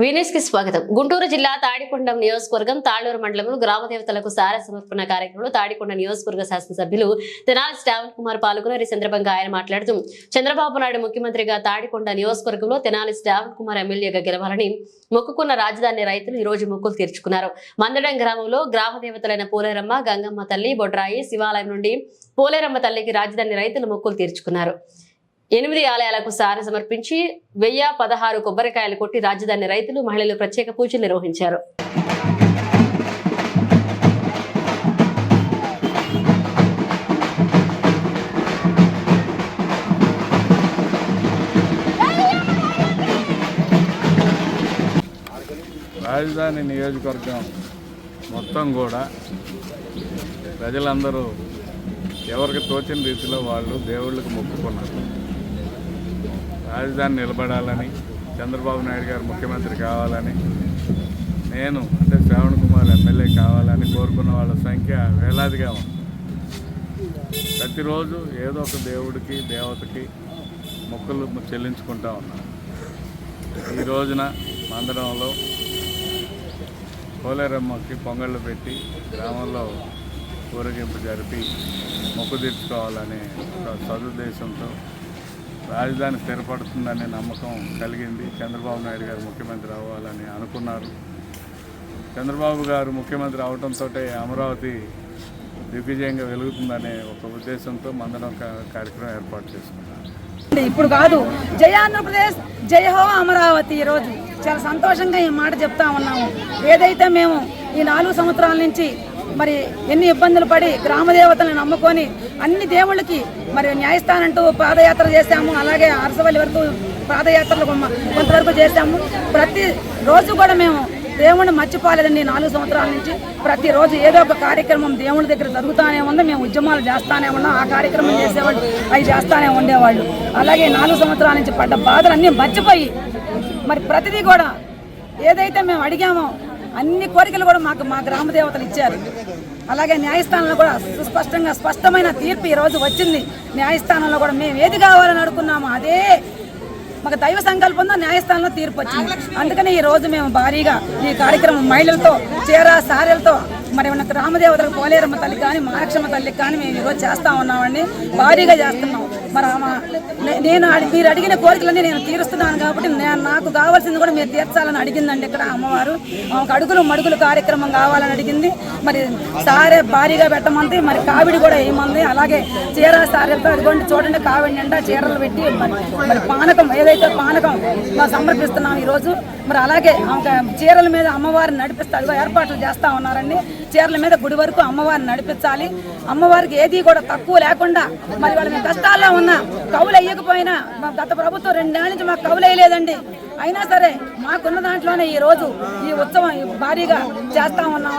వీనెస్కి స్వాగతం. గుంటూరు జిల్లా తాడికొండం నియోజకవర్గం తాళూరు మండలంలో గ్రామ దేవతలకు సార సమర్పణ కార్యక్రమంలో తాడికొండ నియోజకవర్గ శాసనసభ్యులు తెనాలి శ్రావణ్ కుమార్ పాల్గొన్నారు. ఈ సందర్భంగా ఆయన మాట్లాడుతూ చంద్రబాబు నాయుడు ముఖ్యమంత్రిగా తాడికొండ నియోజకవర్గంలో తెనాలి శ్రావణ్ కుమార్ ఎమ్మెల్యేగా గెలవాలని మొక్కుకున్న రాజధాని రైతులు ఈ రోజు మొక్కులు తీర్చుకున్నారు. మందడం గ్రామంలో గ్రామ దేవతలైన పోలేరమ్మ గంగమ్మ తల్లి బొడ్రాయి శివాలయం నుండి పోలేరమ్మ తల్లికి రాజధాని రైతులు మొక్కులు తీర్చుకున్నారు. ఎనిమిది ఆలయాలకు సారి సమర్పించి వెయ్యి పదహారు కొబ్బరికాయలు కొట్టి రాజధాని రైతులు మహిళలు ప్రత్యేక పూజలు నిర్వహించారు. రాజధాని నియోజకవర్గం మొత్తం కూడా ప్రజలందరూ ఎవరికి తోచిన రీతిలో వాళ్ళు దేవుళ్ళకి మొక్కుకున్నారు. రాజధాని నిలబడాలని చంద్రబాబు నాయుడు గారు ముఖ్యమంత్రి కావాలని నేను అంటే శ్రావణ్ కుమార్ ఎమ్మెల్యే కావాలని కోరుకున్న వాళ్ళ సంఖ్య వేలాదిగా ఉంది. ప్రతిరోజు ఏదో ఒక దేవుడికి దేవతకి మొక్కులు చెల్లించుకుంటా ఉన్నాను. ఈ రోజున మందడంలో కోలేరమ్మకి పొంగళ్ళు పెట్టి గ్రామంలో ఊరేగింపు జరిపి మొక్కు తీర్చుకోవాలనే ఒక సదుద్దేశంతో రాజధాని స్థిరపడుతుందనే నమ్మకం కలిగింది. చంద్రబాబు నాయుడు గారు ముఖ్యమంత్రి అవ్వాలని అనుకున్నారు. చంద్రబాబు గారు ముఖ్యమంత్రి అవడంతో అమరావతి దిగ్విజయంగా వెలుగుతుందనే ఒక ఉద్దేశంతో మందడం కార్యక్రమం ఏర్పాటు చేసుకున్నారు. ఇప్పుడు కాదు జయ ఆంధ్రప్రదేశ్ జయ హో అమరావతి ఈరోజు. చాలా సంతోషంగా ఈ మాట చెప్తా ఉన్నాము. ఏదైతే మేము ఈ నాలుగు సంవత్సరాల నుంచి మరి ఎన్ని ఇబ్బందులు పడి గ్రామ దేవతలను నమ్ముకొని అన్ని దేవుళ్ళకి మరి న్యాయస్థానం అంటూ పాదయాత్ర చేశాము. అలాగే అరసవల్లి వరకు పాదయాత్రలు కొంతవరకు చేశాము. ప్రతి రోజు కూడా మేము దేవుణ్ణి మర్చిపోలేదండి నాలుగు సంవత్సరాల నుంచి. ప్రతిరోజు ఏదో ఒక కార్యక్రమం దేవుడి దగ్గర జరుగుతూనే ఉంది. మేము ఉద్యమాలు చేస్తానే ఉన్నాం. ఆ కార్యక్రమం చేసేవాళ్ళు అవి చేస్తానే ఉండేవాళ్ళు. అలాగే నాలుగు సంవత్సరాల నుంచి పడ్డ బాధలు అన్నీ మర్చిపోయి మరి ప్రతిదీ కూడా ఏదైతే మేము అడిగామో అన్ని కోరికలు కూడా మాకు మా గ్రామ దేవతలు ఇచ్చారు. అలాగే న్యాయస్థానంలో కూడా సుస్పష్టంగా స్పష్టమైన తీర్పు ఈరోజు వచ్చింది. న్యాయస్థానంలో కూడా మేము ఏది కావాలని అడుగుతున్నాము అదే మాకు దైవ సంకల్పంతో న్యాయస్థానంలో తీర్పు వచ్చింది. అందుకని ఈ రోజు మేము భారీగా ఈ కార్యక్రమం మహిళలతో చీర సారెలతో మరి ఉన్న రామదేవతలకు పోలేరమ్మ తల్లి కానీ మహాలక్ష్మ తల్లికి కానీ మేము ఈరోజు చేస్తా ఉన్నామండి. భారీగా చేస్తున్నాం. మరి నే- నేను అడి- మీరు అడిగిన కోరికలన్నీ నేను తీరుస్తున్నాను కాబట్టి నేను నాకు కావాల్సింది కూడా మీరు తీర్చాలని అడిగిందండి ఇక్కడ అమ్మవారు. ఆమెకు అడుగులు మడుగులు కార్యక్రమం కావాలని అడిగింది. మరి సారే భారీగా పెట్టమంది మరి కావిడి కూడా వేయమంది అలాగే చీర సారెలతో అదిగోండి చూడండి కావిడి నిండా చీరలు పెట్టి మరి మరి పానకం ఏదైతే పానకం మనం సమర్పిస్తున్నాం ఈరోజు మరి అలాగే చీరల మీద అమ్మవారిని నడిపిస్తారు ఏర్పాట్లు చేస్తా ఉన్నారండి. చీరల మీద గుడి వరకు అమ్మవారిని నడిపించాలి. అమ్మవారికి ఏది కూడా తక్కువ లేకుండా మరి వాళ్ళ మేము కష్టాల్లో ఉన్నా కవులు వేయకపోయినా మా గత ప్రభుత్వం రెండేళ్ళ నుంచి మాకు కవులు వేయలేదండి. అయినా సరే మాకున్న దాంట్లోనే ఈ రోజు ఈ ఉత్సవం భారీగా చేస్తా ఉన్నాం.